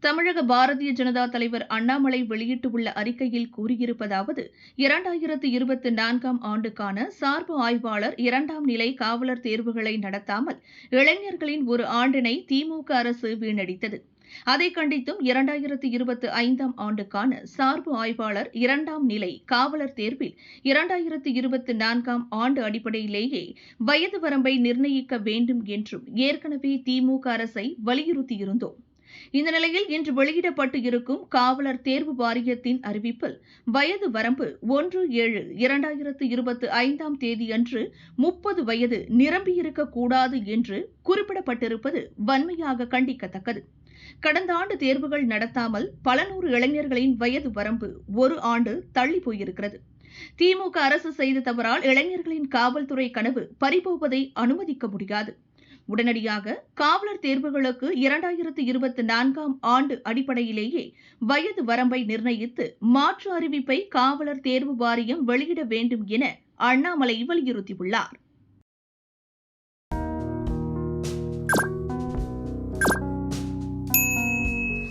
தமிழக பாரதிய ஜனதா தலைவர் அண்ணாமலை வெளியிட்டுள்ள அறிக்கையில் கூறியிருப்பதாவது இரண்டாயிரத்து இருபத்தி நான்காம் ஆண்டுக்கான சார்பு ஆய்வாளர் இரண்டாம் நிலை காவலர் தேர்வுகளை நடத்தாமல் இளைஞர்களின் ஒரு ஆண்டினை திமுக அரசு வீணடித்தது. அதை கண்டித்தும் இரண்டாயிரத்து இருபத்தி ஐந்தாம் ஆண்டுக்கான சார்பு ஆய்வாளர் இரண்டாம் நிலை காவலர் தேர்வில் இரண்டாயிரத்து இருபத்தி நான்காம் ஆண்டு அடிப்படையிலேயே வயது வரம்பை நிர்ணயிக்க வேண்டும் என்றும் ஏற்கனவே திமுக அரசை வலியுறுத்தியிருந்தோம். இந்த நிலையில் இன்று வெளியிடப்பட்டு இருக்கும் காவலர் தேர்வு வாரியத்தின் அறிவிப்பில் வயது வரம்பு ஒன்று ஏழு இரண்டாயிரத்து இருபத்தி ஐந்தாம் தேதியன்று முப்பது வயது நிரம்பியிருக்கக்கூடாது என்று குறிப்பிடப்பட்டிருப்பது வன்மையாக கண்டிக்கத்தக்கது. கடந்த ஆண்டு தேர்வுகள் நடத்தாமல் பல நூறு இளைஞர்களின் வயது வரம்பு ஒரு ஆண்டு தள்ளி போயிருக்கிறது. திமுக அரசு செய்த தவறால் இளைஞர்களின் காவல்துறை கனவு பறிபோவதை அனுமதிக்க முடியாது. உடனடியாக காவலர் தேர்வுகளுக்கு இரண்டாயிரத்து இருபத்தி நான்காம் ஆண்டு அடிப்படையிலேயே வயது வரம்பை நிர்ணயித்து மாற்று அறிவிப்பை காவலர் தேர்வு வாரியம் வெளியிட வேண்டும் என அண்ணாமலை வலியுறுத்தியுள்ளார்.